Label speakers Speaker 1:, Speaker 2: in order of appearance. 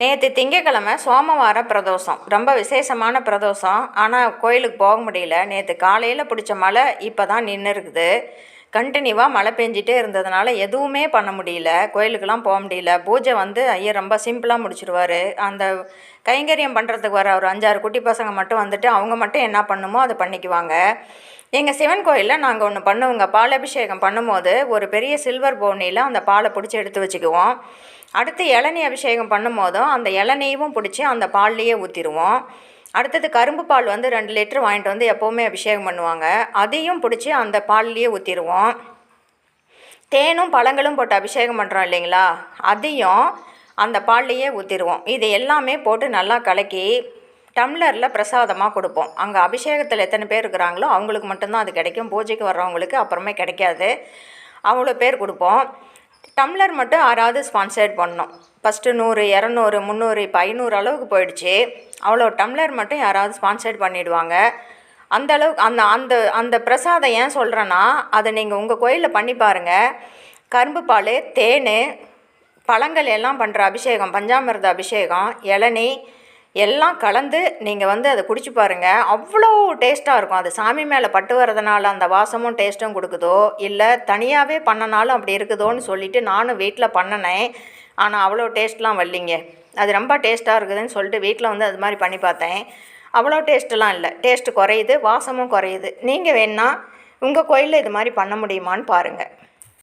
Speaker 1: நேற்று திங்கக்கிழமை சோமவார பிரதோஷம். ரொம்ப விசேஷமான பிரதோஷம். ஆனால் கோயிலுக்கு போக முடியல. நேற்று காலையில் பிடிச்ச மழை இப்போ தான் நின்று இருக்குது கண்டினியூவாக மழை பெஞ்சிட்டே இருந்ததுனால எதுவுமே பண்ண முடியல. கோயிலுக்கெலாம் போக முடியல. பூஜை வந்து ஐயர் ரொம்ப சிம்பிளாக முடிச்சிடுவார் அந்த கைங்கரியம் பண்ணுறதுக்கு வர ஒரு அஞ்சாறு குட்டி பசங்க மட்டும் வந்துட்டு அவங்க மட்டும் என்ன பண்ணுமோ அதை பண்ணிக்குவாங்க. எங்கள் சிவன் கோயிலில் நாங்கள் ஒன்று பண்ணுவோங்க. பால் அபிஷேகம் பண்ணும்போது ஒரு பெரிய சில்வர் போனியில் அந்த பாலை பிடிச்சி எடுத்து வச்சுக்குவோம். அடுத்து இளநீ அபிஷேகம் பண்ணும்போதும் அந்த இளநீயும் பிடிச்சி அந்த பால்லையே ஊற்றிடுவோம் அடுத்தது கரும்பு பால் வந்து ரெண்டு லிட்டர் வாங்கிட்டு வந்து எப்போவுமே அபிஷேகம் பண்ணுவாங்க. அதையும் பிடிச்சி அந்த பால்லையே ஊற்றிடுவோம் தேனும் பழங்களும் போட்டு அபிஷேகம் பண்ணுறோம் இல்லைங்களா? அதையும் அந்த பால்லையே ஊற்றிடுவோம் இது எல்லாமே போட்டு நல்லா கலக்கி டம்ளரில் பிரசாதமாக கொடுப்போம். அங்கே அபிஷேகத்தில் எத்தனை பேர் இருக்கிறாங்களோ அவங்களுக்கு மட்டும்தான் அது கிடைக்கும். பூஜைக்கு வர்றவங்களுக்கு அப்புறமே கிடைக்காது. அவ்வளோ பேர் கொடுப்போம். டம்ளர் மட்டும் யாராவது ஸ்பான்சர்ட் பண்ணணும் ஃபஸ்ட்டு நூறு இரநூறு முந்நூறு இப்போ ஐநூறு அளவுக்கு போயிடுச்சு. அவ்வளோ டம்ளர் மட்டும் யாராவது ஸ்பான்சர்ட் பண்ணிவிடுவாங்க அந்த அளவுக்கு அந்த அந்த அந்த பிரசாதம் ஏன் சொல்கிறேன்னா அதை நீங்கள் உங்கள் கோயிலில் பண்ணி பாருங்கள் கரும்பு பால் தேன் பழங்கள் எல்லாம் பண்ணுற அபிஷேகம் பஞ்சாமிர்த அபிஷேகம் இளநீ எல்லாம் கலந்து நீங்கள் வந்து அதை குடிச்சு பாருங்கள் அவ்வளோ டேஸ்ட்டாக இருக்கும். அது சாமி மேலே பட்டு வரதுனால அந்த வாசமும் டேஸ்ட்டும் கொடுக்குதோ? இல்லை தனியாகவே பண்ணனாலும் அப்படி இருக்குதோன்னு சொல்லிவிட்டு நானும் வீட்டில் பண்ணினேன். ஆனால் அவ்வளோ டேஸ்ட்லாம் வரலிங்க. அது ரொம்ப டேஸ்ட்டாக இருக்குதுன்னு சொல்லிட்டு வீட்டில் வந்து அது மாதிரி பண்ணி பார்த்தேன். அவ்வளோ டேஸ்ட்டெலாம் இல்லை. டேஸ்ட்டு குறையுது வாசமும் குறையுது. நீங்கள் வேணால் உங்கள் கோயிலில் இது மாதிரி பண்ண முடியுமான்னு பாருங்கள்